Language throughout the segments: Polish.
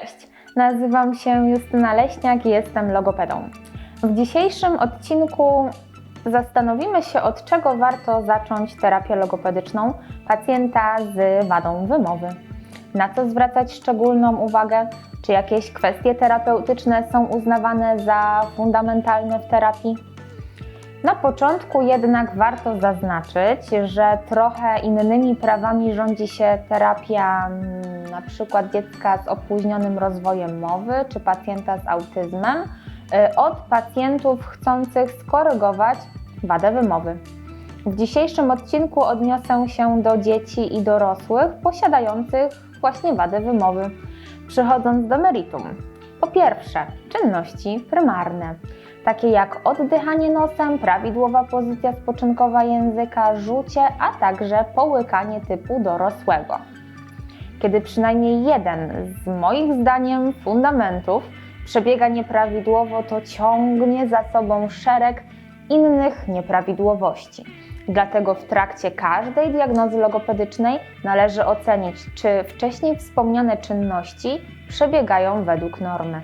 Cześć, nazywam się Justyna Leśniak i jestem logopedą. W dzisiejszym odcinku zastanowimy się, od czego warto zacząć terapię logopedyczną pacjenta z wadą wymowy. Na co zwracać szczególną uwagę? Czy jakieś kwestie terapeutyczne są uznawane za fundamentalne w terapii? Na początku jednak warto zaznaczyć, że trochę innymi prawami rządzi się terapia mm, na przykład dziecka z opóźnionym rozwojem mowy czy pacjenta z autyzmem y, od pacjentów chcących skorygować wadę wymowy. W dzisiejszym odcinku odniosę się do dzieci i dorosłych posiadających właśnie wadę wymowy. Przechodząc do meritum. Po pierwsze, czynności prymarne takie jak oddychanie nosem, prawidłowa pozycja spoczynkowa języka, rzucie, a także połykanie typu dorosłego. Kiedy przynajmniej jeden z moich zdaniem fundamentów przebiega nieprawidłowo, to ciągnie za sobą szereg innych nieprawidłowości. Dlatego w trakcie każdej diagnozy logopedycznej należy ocenić, czy wcześniej wspomniane czynności przebiegają według normy.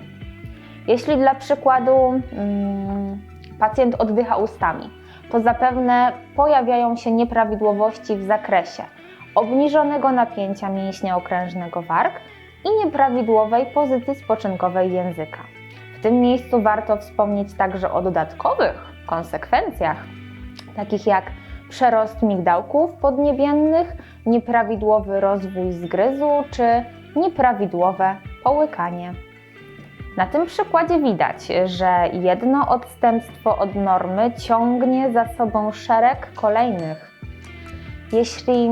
Jeśli dla przykładu mm, pacjent oddycha ustami, to zapewne pojawiają się nieprawidłowości w zakresie obniżonego napięcia mięśnia okrężnego warg i nieprawidłowej pozycji spoczynkowej języka. W tym miejscu warto wspomnieć także o dodatkowych konsekwencjach, takich jak przerost migdałków podniebiennych, nieprawidłowy rozwój zgryzu czy nieprawidłowe połykanie. Na tym przykładzie widać, że jedno odstępstwo od normy ciągnie za sobą szereg kolejnych. Jeśli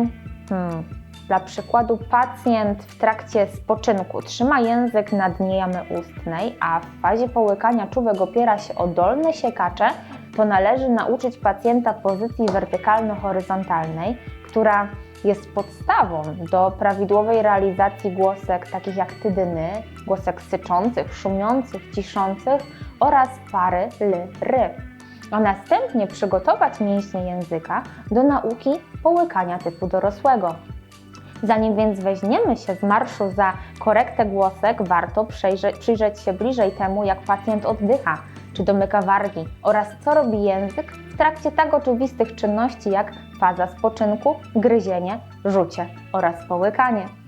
hmm, dla przykładu pacjent w trakcie spoczynku trzyma język na dnie jamy ustnej, a w fazie połykania czubek opiera się o dolne siekacze, to należy nauczyć pacjenta pozycji wertykalno-horyzontalnej, która jest podstawą do prawidłowej realizacji głosek takich jak tydyny, głosek syczących, szumiących, ciszących oraz pary ly, ry. A następnie przygotować mięśnie języka do nauki połykania typu dorosłego. Zanim więc weźmiemy się z marszu za korektę głosek, warto przyjrzeć, się bliżej temu, jak pacjent oddycha, czy domyka wargi oraz co robi język w trakcie tak oczywistych czynności jak faza spoczynku, gryzienie, rzucie oraz połykanie.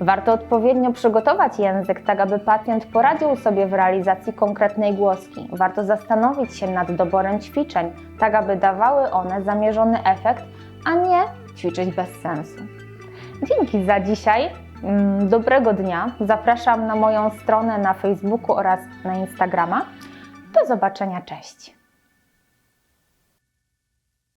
Warto odpowiednio przygotować język, tak aby pacjent poradził sobie w realizacji konkretnej głoski. Warto zastanowić się nad doborem ćwiczeń, tak aby dawały one zamierzony efekt, a nie ćwiczyć bez sensu. Dzięki za dzisiaj. Mm, Dobrego dnia. Zapraszam na moją stronę na Facebooku oraz na Instagrama. Do zobaczenia. Cześć.